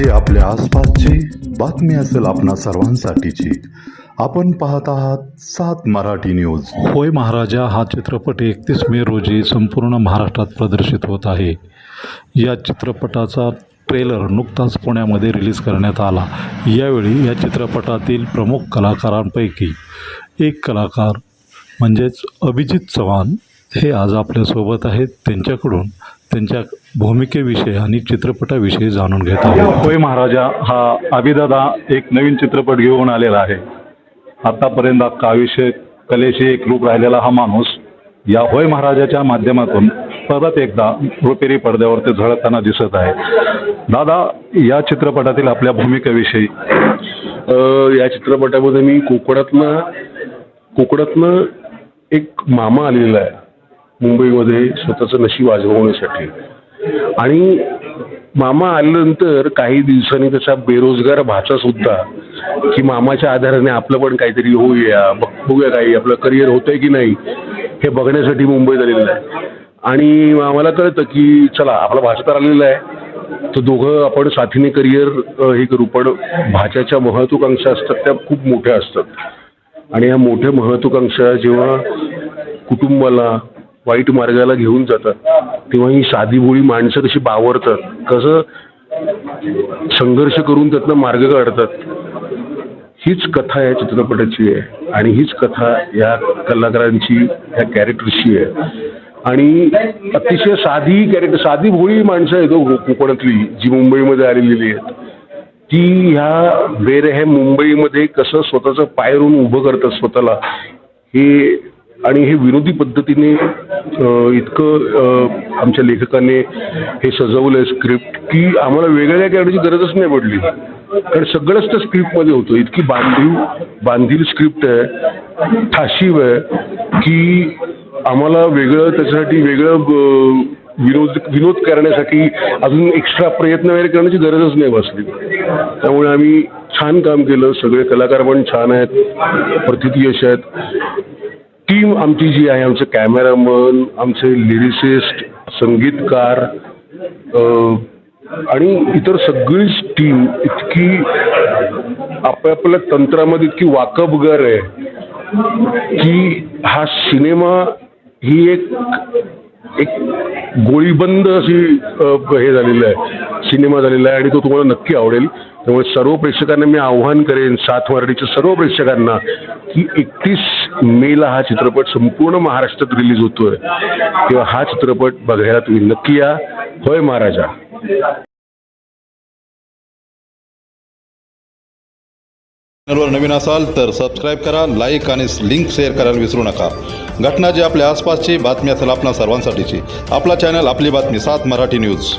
जी आपल्या आसपासची बातमी असेल आपणा सर्वांसाठीची. आपण पाहत आहात सात मराठी न्यूज. होय महाराजा हा चित्रपट एकतीस मे रोजी संपूर्ण महाराष्ट्रात प्रदर्शित होत आहे. या चित्रपटाचा ट्रेलर नुकताच पुण्यामध्ये रिलीज करण्यात आला. यावेळी या चित्रपटातील प्रमुख कलाकारांपैकी एक कलाकार म्हणजेच अभिजित चव्हाण हे आज आपल्यासोबत आहेत त्यांच्याकडून त्यांच्या भूमिकेविषयी आणि चित्रपटाविषयी जाणून घेत आहोत. होय महाराजा हा अभिदादा एक नवीन चित्रपट घेऊन आलेला आहे. आतापर्यंत अख्खा आयुष्य कलेशी एक रूप राहिलेला हा माणूस या होय महाराजाच्या माध्यमातून परत एकदा रुपेरी पडद्यावरती झळकताना दिसत आहे. दादा या चित्रपटातील आपल्या भूमिकेविषयी. या चित्रपटामध्ये मी कोकणातनं कोकणातनं एक मामा आलेला आहे. मुंबईमध्ये स्वतःचं नशीब आजमावण्यासाठी. आणि मामा आल्यानंतर काही दिवसांनी त्याचा बेरोजगार भाचा सुद्धा की मामाच्या आधाराने आपलं पण काहीतरी होऊया बघ बघूया काही आपलं करिअर होतंय की नाही हे बघण्यासाठी मुंबईत आलेलं आहे. आणि आम्हाला कळतं की चला आपला भाचा तर आलेला आहे. तर दोघं आपण साथीने करिअर हे करू पण भाच्याच्या महत्वाकांक्षा असतात त्या खूप मोठ्या असतात. आणि या मोठ्या महत्वाकांक्षा जेव्हा कुटुंबाला वाईट मार्गाला घेऊन जातात. तेव्हा ही साधी भोळी माणसं कशी बावरतात? कसं संघर्ष करून त्यातनं मार्ग काढतात? हीच कथा या चित्रपटाची आहे. आणि हीच कथा या कलाकारांची या कॅरेक्टरची आहे. आणि अतिशय साधी कॅरेक्टर साधी भोळी माणसं आहेत हो कोकणातली जी मुंबईमध्ये आलेली आहेत. ती ह्या बेरहे मुंबईमध्ये कसं स्वतःचं पायरून उभं करतात स्वतःला हे आणि हे विनोदी पद्धतीने इतकं आमच्या लेखकाने हे सजवलंय स्क्रिप्ट की आम्हाला वेगळ्या करण्याची गरजच नाही पडली. कारण सगळंच त्या स्क्रिप्टमध्ये होतं. इतकी बांधीव बांधील स्क्रिप्ट आहे ठाशीव आहे की आम्हाला वेगळं त्याच्यासाठी वेगळं विनोद विनोद करण्यासाठी अजून एक्स्ट्रा प्रयत्न वगैरे करण्याची गरजच नाही बसली. त्यामुळे आम्ही छान काम केलं. सगळे कलाकार पण छान आहेत. प्रतिती यश आहेत. टीम आमची जी आहे आमचे कॅमेरामन आमचे लिरिसिस्ट संगीतकार आणि इतर सगळीच टीम इतकी आपापल्या तंत्रामध्ये इतकी वाकबगार आहे की हा सिनेमा ही एक एक गोळीबंद अशी हे झालेलं आहे. सिनेमा झालेला आहे आणि तो तुम्हाला नक्की आवडेल. त्यामुळे सर्व प्रेक्षकांना मी आव्हान करेन सात मराठीच्या सर्व प्रेक्षकांना की एकतीस मेला हा चित्रपट संपूर्ण महाराष्ट्रात रिलीज होतोय. तेव्हा हा चित्रपट बघायला तुम्ही नक्की या. होय महाराजा. चॅनलवर नवीन असाल तर सबस्क्राईब करा लाईक आणि लिंक शेअर करायला विसरू नका. घटना जी आपल्या आसपासची बातमी असेल आपल्या सर्वांसाठीची. आपला चॅनल आपली बातमी सात मराठी न्यूज